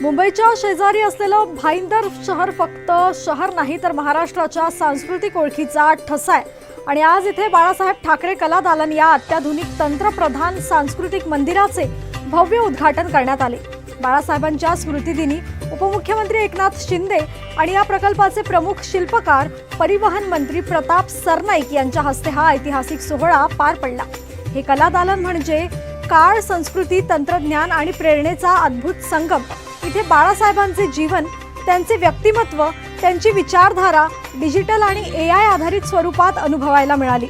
मुंबईच्या शेजारी असलेलं भाईंदर शहर फक्त शहर नाही तर महाराष्ट्राच्या सांस्कृतिक ओळखीचा ठसा आहे. आणि आज इथे बाळासाहेब ठाकरे कला दालन या अत्याधुनिक तंत्रप्रधान सांस्कृतिक मंदिराचे भव्य उद्घाटन करण्यात आले. बाळासाहेबांच्या स्मृतिदिनी उपमुख्यमंत्री एकनाथ शिंदे आणि या प्रकल्पाचे प्रमुख शिल्पकार परिवहन मंत्री प्रताप सरनाईक यांच्या हस्ते हा ऐतिहासिक सोहळा पार पडला. हे कला दालन म्हणजे काळ संस्कृती तंत्रज्ञान आणि प्रेरणेचा अद्भुत संगम. इथे बाळासाहेबांचे जीवन त्यांचे व्यक्तिमत्व त्यांची विचारधारा डिजिटल आणि ए आय आधारित स्वरूपात अनुभवायला मिळाली.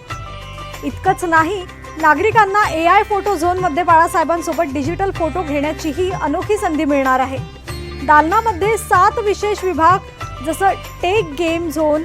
इतकंच नाही नागरिकांना ए आय फोटो झोनमध्ये बाळासाहेबांसोबत डिजिटल फोटो घेण्याचीही अनोखी संधी मिळणार आहे. दालनामध्ये सात विशेष विभाग जसं tech game zone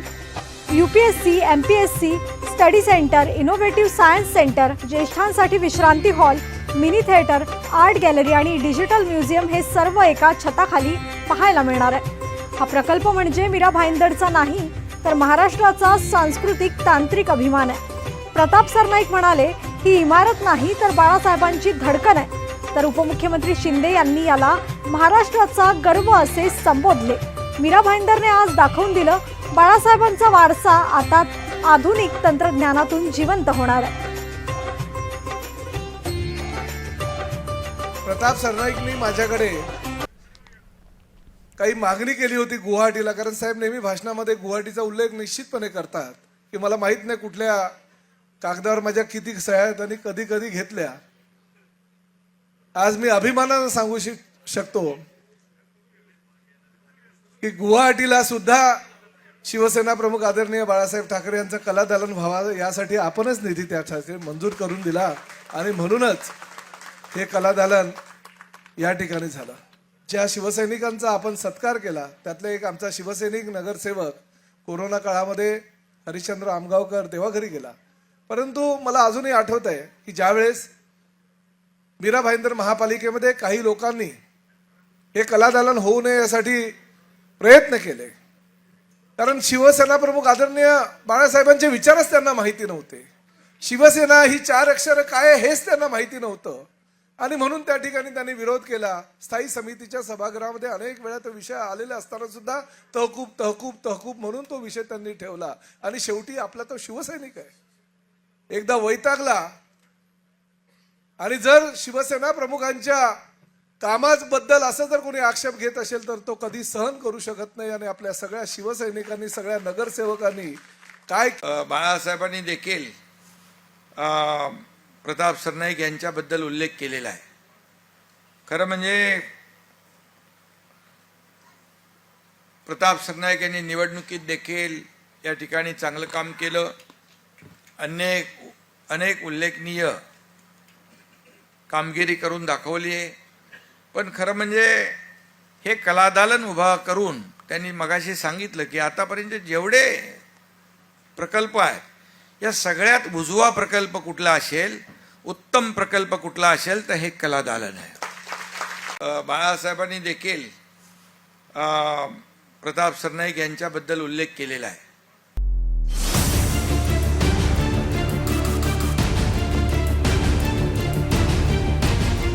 U P S C M P S C study centre innovative science centre ज्येष्ठांसाठी विश्रांती hall mini theatre art gallery आणि डिजिटल म्युझियम हे सर्व एका छताखाली पाहायला मिळणार आहे. हा प्रकल्प म्हणजे मीरा भाईंदरचा नाही तर महाराष्ट्राचा सांस्कृतिक तांत्रिक अभिमान आहे. प्रताप सरनाईक म्हणाले ही इमारत नाही तर बाळासाहेबांची धडकन आहे. तर उपमुख्यमंत्री शिंदे यांनी याला महाराष्ट्राचा गर्व असे संबोधले. मीरा भाईंदरने आज दाखवून दिलं बाळासाहेबांचा वारसा आता आधुनिक तंत्रज्ञानातून जिवंत होणार आहे. प्रताप सरनाईकनी माझ्याकडे काही मागणी केली होती गुवाहाटीला कारण साहेब नेहमी भाषणामध्ये गुवाहाटीचा उल्लेख निश्चितपणे करतात की मला माहीत नाही कुठल्या कागदावर माझ्या किती सह्या आहेत आणि कधी कधी घेतल्या. आज मी अभिमानानं सांगू शिक- शकतो की गुवाहाटीला सुद्धा शिवसेना प्रमुख आदरणीय बाळासाहेब ठाकरे यांचं कला व्हावा व्हावं यासाठी आपणच निधी त्यासाठी मंजूर करून दिला आणि म्हणूनच हे कलादालन या ठिकाणी झालं. ज्या शिवसैनिकांचा आपण सत्कार केला त्यातले एक आमचा शिवसैनिक नगरसेवक कोरोना काळामध्ये हरिश्चंद्र आमगावकर तेव्हा घरी गेला. परंतु मला अजूनही आठवत आहे की ज्यावेळेस मीरा भाईंदर महापालिकेमध्ये काही लोकांनी हे कलादालन होऊ नये यासाठी प्रयत्न केले. कारण शिवसेना प्रमुख आदरणीय बाळासाहेबांचे विचारच त्यांना माहिती नव्हते. शिवसेना ही चार अक्षरं काय हेच त्यांना माहिती नव्हतं. आणि म्हणून त्या ठिकाणी त्यांनी विरोध केला. स्थायी समितीच्या सभागृहामध्ये अनेक वेळा तो विषय आलेला असताना सुद्धा तहकूब तहकूब तहकूब म्हणून तो विषय त्यांनी ठेवला. आणि शेवटी आपला तो शिवसैनिक आहे. एकदा वैतागला आणि जर शिवसेना प्रमुखांच्या कामाबद्दल असं जर कोणी आक्षेप घेत असेल तर तो कधी सहन करू शकत नाही आणि आपल्या सगळ्या शिवसैनिकांनी सगळ्या नगरसेवकांनी काय बाळासाहेबांनी देखील अ, प्रताप सरनाईक यांच्याबद्दल उल्लेख केलेला आहे. खरं म्हणजे प्रताप सरनाईक यांनी निवडणुकीत देखील या ठिकाणी चांगलं काम केलं. अनेक अनेक उल्लेखनीय कामगिरी करून दाखवली आहे. पण खरं म्हणजे हे कलादालन उभा करून त्यांनी मगाशी सांगितलं की आतापर्यंत जेवढे प्रकल्प आहेत या सगळ्यात उजवा प्रकल्प कुठला असेल उत्तम प्रकल्प कुठला असेल तर हे कला दालन आहे बाळासाहेबांनी देखील प्रताप सरनाईक यांच्याबद्दल उल्लेख केलेला आहे.